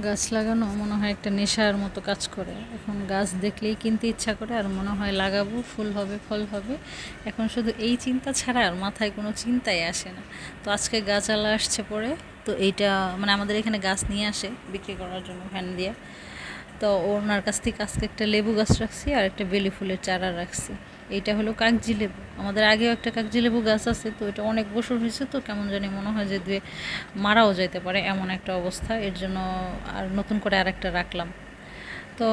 গাছ লাগানো মনে হয় একটা নেশার মতো কাজ করে। এখন গাছ দেখলেই কিনতে ইচ্ছা করে আর মনে হয় লাগাবো, ফুল হবে, ফল হবে। এখন শুধু এই চিন্তা ছাড়া আর মাথায় কোনো চিন্তাই আসে না। তো আজকে গাছালা আসছে পরে, তো এইটা মানে আমাদের এখানে গাছ নিয়ে আসে বিক্রি করার জন্য ভ্যান দিয়ে। তো ওনার কাছ থেকে আজকে একটা লেবু গাছ রাখছি আর একটা বেলি ফুলের চারা রাখছি। এইটা হলো কাগজি লেবু। আমাদের আগেও একটা কাগজি লেবু গাছ আছে, তো এটা অনেক বছর হয়েছে, তো কেমন জানি মনে হয় যে দুয়ে মারাও যাইতে পারে এমন একটা অবস্থা। এর জন্য আর নতুন করে আর একটা রাখলাম। তো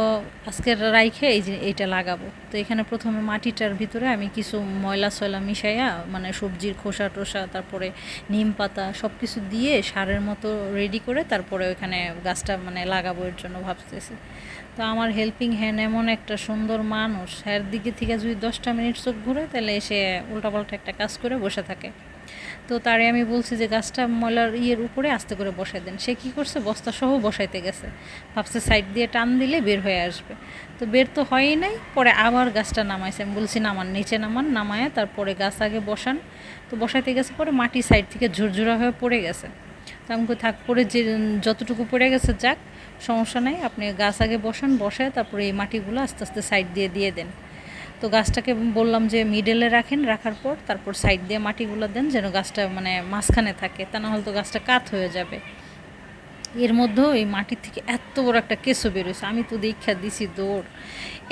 আজকে রাইখে এই যে এইটা লাগাবো। তো এখানে প্রথমে মাটিটার ভিতরে আমি কিছু ময়লা সয়লা মিশাইয়া মানে সবজির খোসা টোসা, তারপরে নিম পাতা সব কিছু দিয়ে সারের মতো রেডি করে তারপরে ওইখানে গাছটা মানে লাগাবো এর জন্য ভাবতেছি। তো আমার হেল্পিং হ্যান্ড এমন একটা সুন্দর মানুষ এর দিকে থেকে যদি দশটা মিনিট চোখ ঘুরে তাহলে সে উল্টাপাল্টা একটা কাজ করে বসে থাকে। তো তারে আমি বলছি যে গাছটা ময়লার ইয়ের উপরে আস্তে করে বসাই দেন। সে কী করছে? বস্তা সহ বসাইতে গেছে। ভাবছে সাইড দিয়ে টান দিলে বের হয়ে আসবে। তো বের তো হয়ই নাই, পরে আবার গাছটা নামাইছে। আমি বলছি, নামান, নিচে নামান, নামায় তারপরে গাছ আগে বসান। তো বসাইতে গেছে পরে মাটি সাইড থেকে ঝুরঝুরা হয়ে পড়ে গেছে। তো আমি থাক, পরে যে যতটুকু পড়ে গেছে যাক, সমস্যা নাই। আপনি গাছ আগে বসান, বসায় তারপরে এই মাটিগুলো আস্তে আস্তে সাইড দিয়ে দিয়ে দেন। তো গাছটাকে বললাম যে মিডলে রাখেন, রাখার পর তারপর সাইড দিয়ে মাটিগুলো দেন যেন গাছটা মানে মাঝখানে থাকে, তা না হলে তো গাছটা কাত হয়ে যাবে। এর মধ্যেও এই মাটির থেকে এত বড় একটা কেঁচো বেরোয়েছে, আমি তো দীক্ষা দিছি দৌড়।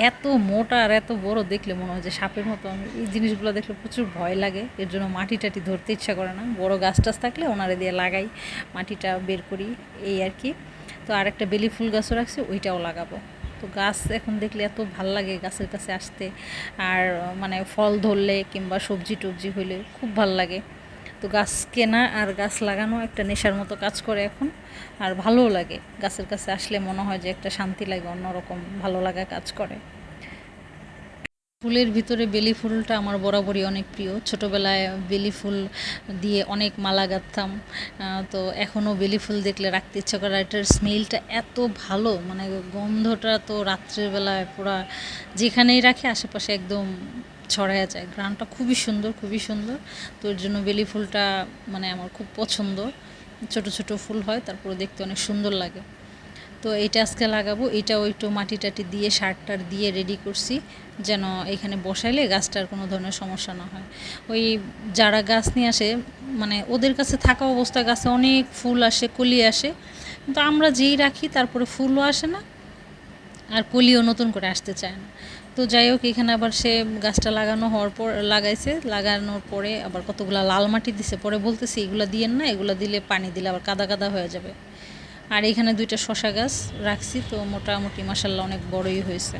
এত মোটা আর এত বড় দেখলে মনে হয় যে সাপের মতো, আমি এই জিনিসগুলো দেখলে প্রচুর ভয় লাগে, এর জন্য মাটি টাটি ধরতে ইচ্ছা করে না। বড় গাছ টাছ থাকলে ওনারে দিয়ে লাগাই, মাটিটা বের করি, এই আর কি। তো আর একটা বেলি ফুল গাছও রাখছি, ওইটাও লাগাবো। তো গাছ এখন দেখলে এত ভালো লাগে গাছের কাছে আসতে। আর মানে ফল ধরলে কিংবা সবজি টবজি হইলে খুব ভালো লাগে। তো গাছ কেনা আর গাছ লাগানো একটা নেশার মতো কাজ করে এখন। আর ভালোও লাগে। গাছের কাছে আসলে মনে হয় যে একটা শান্তি লাগে, অন্যরকম ভালো লাগা কাজ করে। ফুলের ভিতরে বেলি ফুলটা আমার বরাবরই অনেক প্রিয়। ছোটোবেলায় বেলি ফুল দিয়ে অনেক মালা গাঁথতাম। তো এখনও বেলি ফুল দেখলে রাখতে ইচ্ছা করে এটার স্মেলটা এত ভালো মানে গন্ধটা তো রাত্রেবেলায় পুরা যেখানেই রাখে আশেপাশে একদম ছড়ায়া যায়। গ্রানটা খুবই সুন্দর খুবই সুন্দর। তো এর জন্য বেলি ফুলটা মানে আমার খুব পছন্দ। ছোট ছোট ফুল হয়, তারপরে দেখতে অনেক সুন্দর লাগে। তো এইটা আজকে লাগাবো। এটাও একটু মাটি টাটি দিয়ে সার টার দিয়ে রেডি করছি, যেন এখানে বসাইলে গাছটার কোনো ধরনের সমস্যা না হয়। ওই যারা গাছ নিয়ে আসে মানে ওদের কাছে থাকা অবস্থা গাছে অনেক ফুল আসে, কলি আসে। কিন্তু আমরা যেই রাখি, তারপরে ফুলও আসে না, আর কলিও নতুন করে আসতে চায় না। তো যাই হোক, এখানে আবার সে গাছটা লাগানো হওয়ার পর, লাগাইছে। লাগানোর পরে আবার কতগুলা লাল মাটি দিছে, পরে বলতেছে, এগুলো দিয়েন না, এগুলো দিলে পানি দিলে আবার কাদা কাদা হয়ে যাবে। আর এখানে দুইটা শশা গাছ রাখছি তো মোটামুটি মাসাল্লাহ অনেক বড়ই হয়েছে।